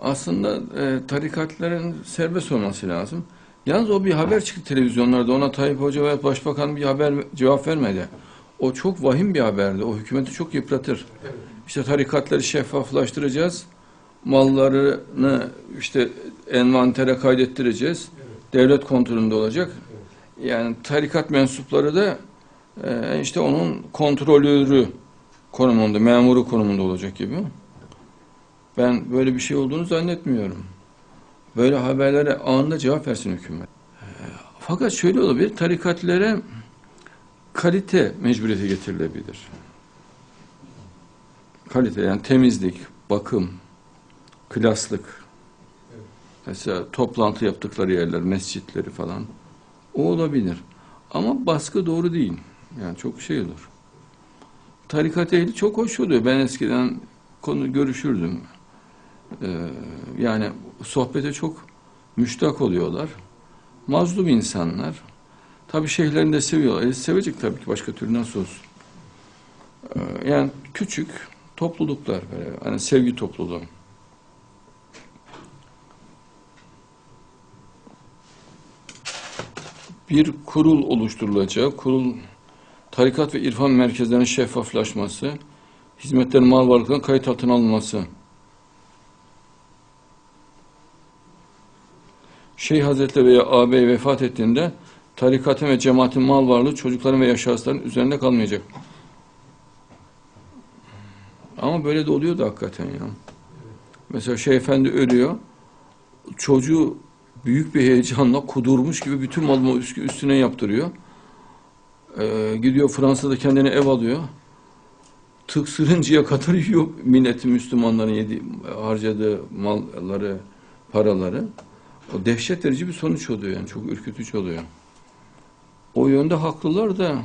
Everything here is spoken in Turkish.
Aslında e, tarikatların serbest olması lazım. Yalnız o bir haber çıktı televizyonlarda. Ona Tayyip Hoca ve Başbakan bir haber cevap vermedi. O çok vahim bir haberdi. O hükümeti çok yıpratır. İşte tarikatları şeffaflaştıracağız. Mallarını işte envantere kaydettireceğiz. Devlet kontrolünde olacak. Yani tarikat mensupları da e, işte onun kontrolörü konumunda, memuru konumunda olacak gibi. Ben böyle bir şey olduğunu zannetmiyorum. Böyle haberlere anında cevap versin hükümet. Ee, Fakat şöyle olabilir, tarikatlere kalite mecburiyeti getirilebilir. Kalite yani temizlik, bakım, klaslık. Mesela toplantı yaptıkları yerler, mescitleri falan. O olabilir. Ama baskı doğru değil. Yani çok şey olur. Tarikat ehli çok hoş oluyor. Ben eskiden konu görüşürdüm. Ee, yani sohbete çok müştak oluyorlar. Mazlum insanlar. Tabii şeyhlerini de seviyorlar. E, sevecek tabii ki başka türlü nasıl olsun. Ee, yani küçük topluluklar böyle. Hani sevgi topluluğu. Bir kurul oluşturulacak. Kurul tarikat ve irfan merkezlerinin şeffaflaşması, hizmetlerin mal varlıklarının kayıt altına alınması. Şeyh Hazretleri veya ağabey vefat ettiğinde tarikatın ve cemaatin mal varlığı çocukların veya şahısların üzerinde kalmayacak. Ama böyle de oluyor da hakikaten ya. Mesela Şeyh Efendi ölüyor. Çocuğu büyük bir heyecanla kudurmuş gibi bütün malımı üstüne yaptırıyor. Ee, gidiyor Fransa'da kendine ev alıyor. Tıksırıncaya kadar yiyor milleti Müslümanların yedi, harcadığı malları, paraları. O dehşet verici bir sonuç oluyor yani çok ürkütücü oluyor. O yönde haklılar da